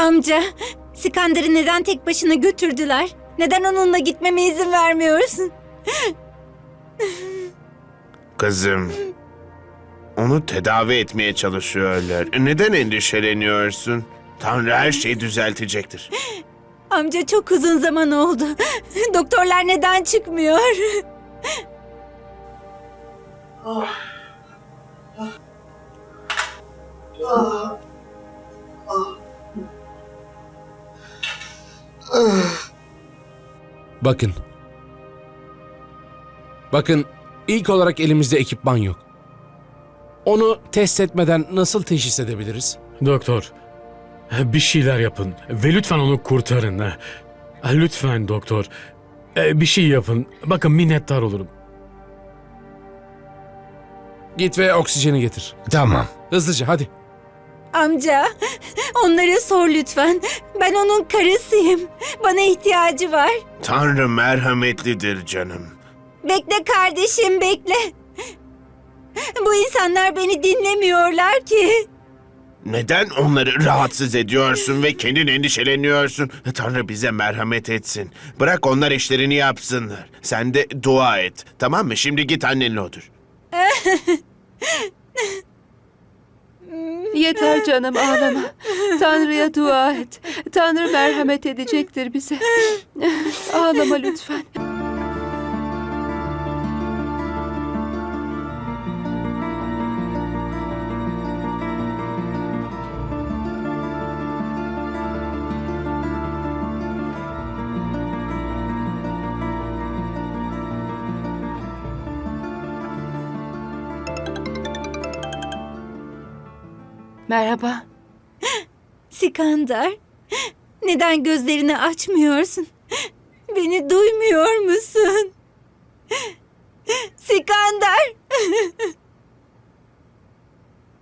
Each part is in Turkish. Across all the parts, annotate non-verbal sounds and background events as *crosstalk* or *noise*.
Amca, Sikandar'ı neden tek başına götürdüler? Neden onunla gitmeme izin vermiyorsun? Kızım, onu tedavi etmeye çalışıyorlar. Neden endişeleniyorsun? Tanrı her şeyi düzeltecektir. Amca çok uzun zaman oldu. Doktorlar neden çıkmıyor? Bakın. Bakın ilk olarak elimizde ekipman yok. Onu test etmeden nasıl teşhis edebiliriz? Doktor, bir şeyler yapın ve lütfen onu kurtarın. Lütfen doktor, bir şey yapın. Bakın minnettar olurum. Git ve oksijeni getir. Tamam. Hızlıca hadi. Amca, onlara sor lütfen. Ben onun karısıyım. Bana ihtiyacı var. Tanrı merhametlidir canım. Bekle kardeşim, bekle. Bu insanlar beni dinlemiyorlar ki. Neden onları rahatsız ediyorsun ve kendin endişeleniyorsun? Tanrı bize merhamet etsin. Bırak onlar işlerini yapsınlar. Sen de dua et. Tamam mı? Şimdi git annenle otur. *laughs* Yeter canım ağlama. Tanrı'ya dua et. Tanrı merhamet edecektir bize. Ağlama lütfen. Merhaba. Sikandar, neden gözlerini açmıyorsun? Beni duymuyor musun? Sikandar!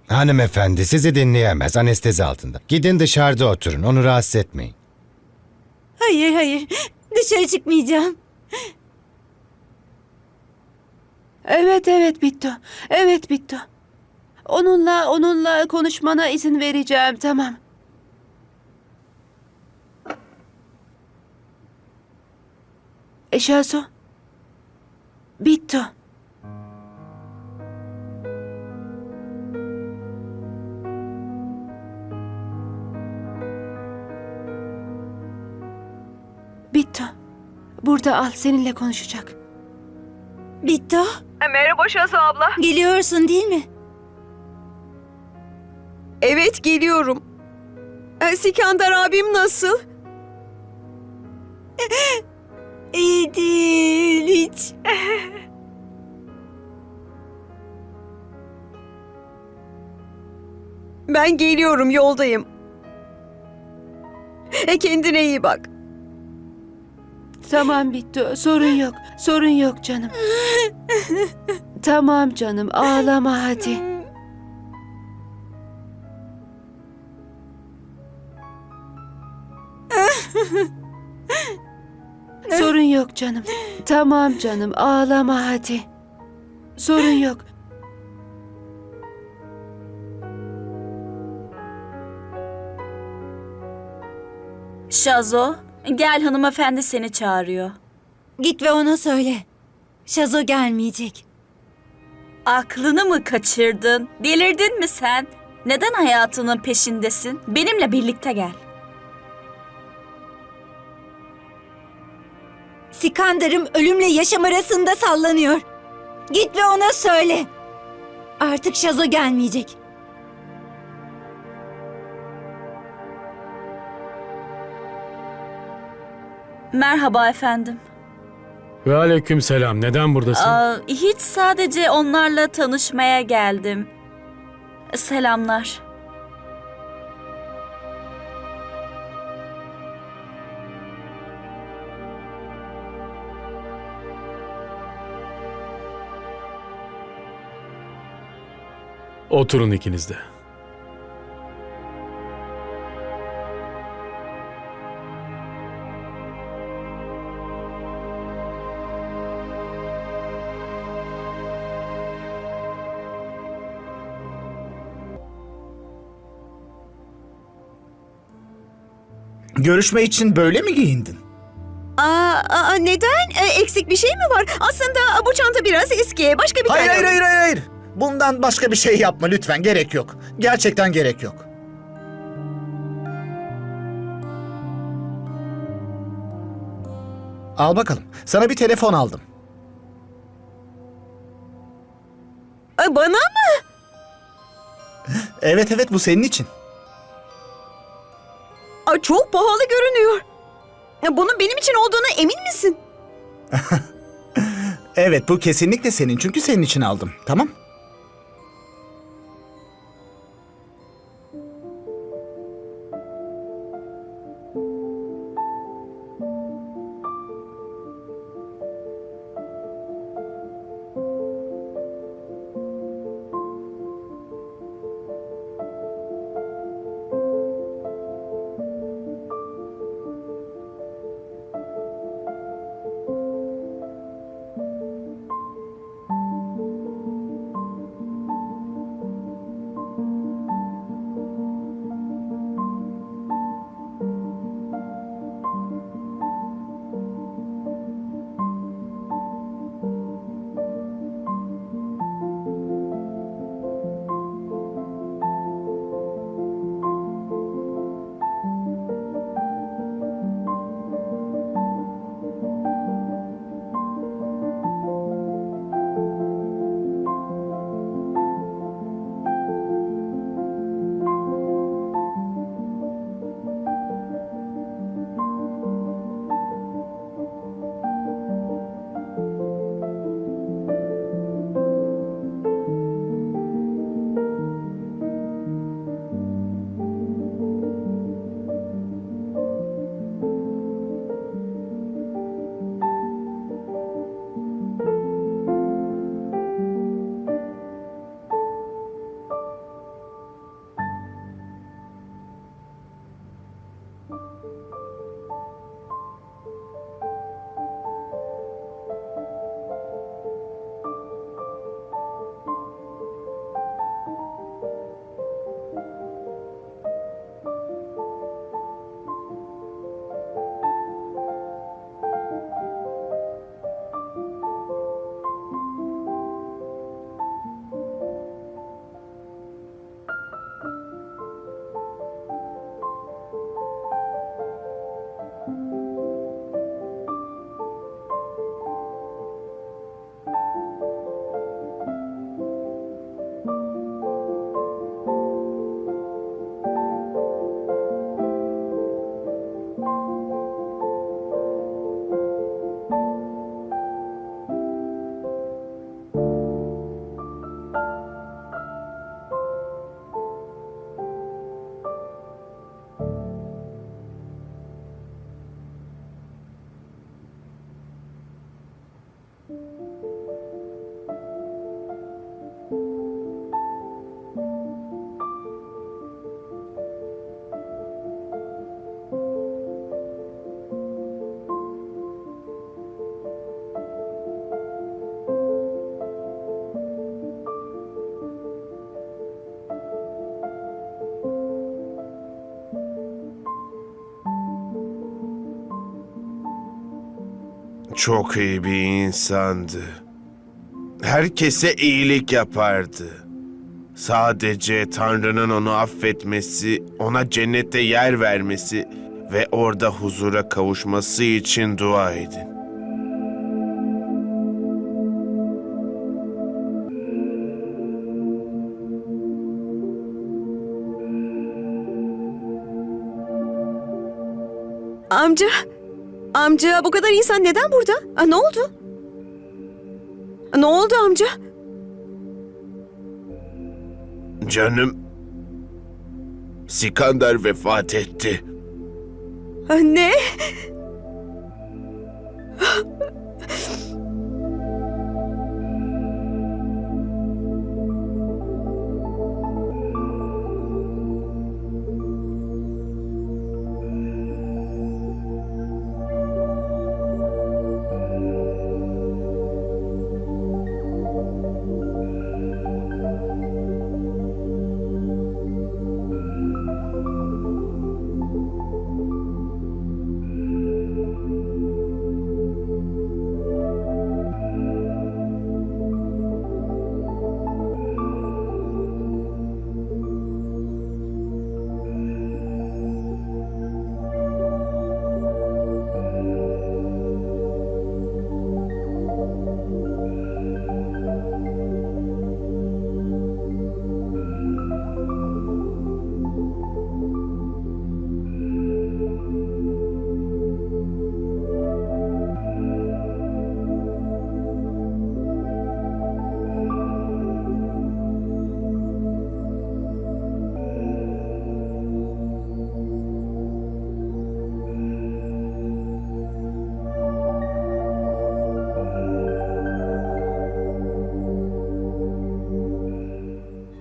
Hanımefendi sizi dinleyemez anestezi altında. Gidin dışarıda oturun onu rahatsız etmeyin. Hayır hayır, dışarı çıkmayacağım. Evet evet Bittu. Evet Bittu. Onunla onunla konuşmana izin vereceğim tamam. Eşaso. Bittu. Bittu. Burada al seninle konuşacak. Bitto, Merhaba Şazo abla. geliyorsun değil mi? Evet geliyorum. Ee, Sikandar abim nasıl? *laughs* İyi değil hiç. *laughs* Ben geliyorum yoldayım. E kendine iyi bak. Tamam bitti. Sorun yok. Sorun yok canım. *laughs* tamam canım. Ağlama hadi. Canım. Tamam canım. Ağlama hadi. Sorun yok. Şazo, gel hanımefendi seni çağırıyor. Git ve ona söyle. Şazo gelmeyecek. Aklını mı kaçırdın? Delirdin mi sen? Neden hayatının peşindesin? Benimle birlikte gel. Sikandar'ım ölümle yaşam arasında sallanıyor. Git ve ona söyle. Artık Şazo gelmeyecek. Merhaba efendim. Ve aleyküm selam. Neden buradasın? Aa, hiç sadece onlarla tanışmaya geldim. Selamlar. Oturun ikiniz de. Görüşme için böyle mi giyindin? Aa, aa, neden? Ee, eksik bir şey mi var? Aslında bu çanta biraz eski. Başka bir Hayır tane. hayır hayır hayır. hayır. Bundan başka bir şey yapma lütfen. Gerek yok. Gerçekten gerek yok. Al bakalım. Sana bir telefon aldım. Aa, Bana mı? Evet evet bu senin için. Aa, çok pahalı görünüyor. Ya, Bunun benim için olduğuna emin misin? *laughs* Evet bu kesinlikle senin çünkü senin için aldım. Tamam? Çok iyi bir insandı. Herkese iyilik yapardı. Sadece Tanrı'nın onu affetmesi, ona cennette yer vermesi ve orada huzura kavuşması için dua edin. Amca. Amca bu kadar insan neden burada? Aa, ne oldu? Ne oldu amca? Canım, Sikandar vefat etti. Aa, Ne?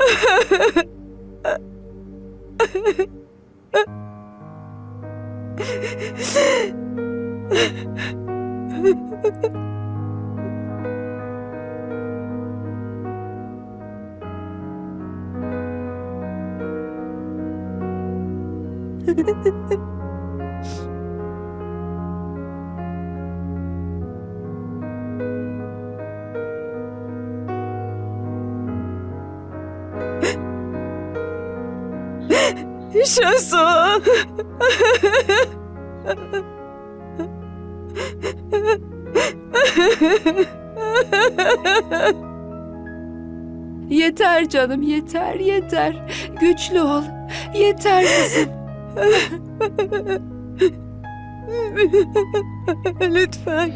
フフフフ。Şazu. Yeter canım yeter yeter. Güçlü ol. Yeter kızım. *laughs* Lütfen.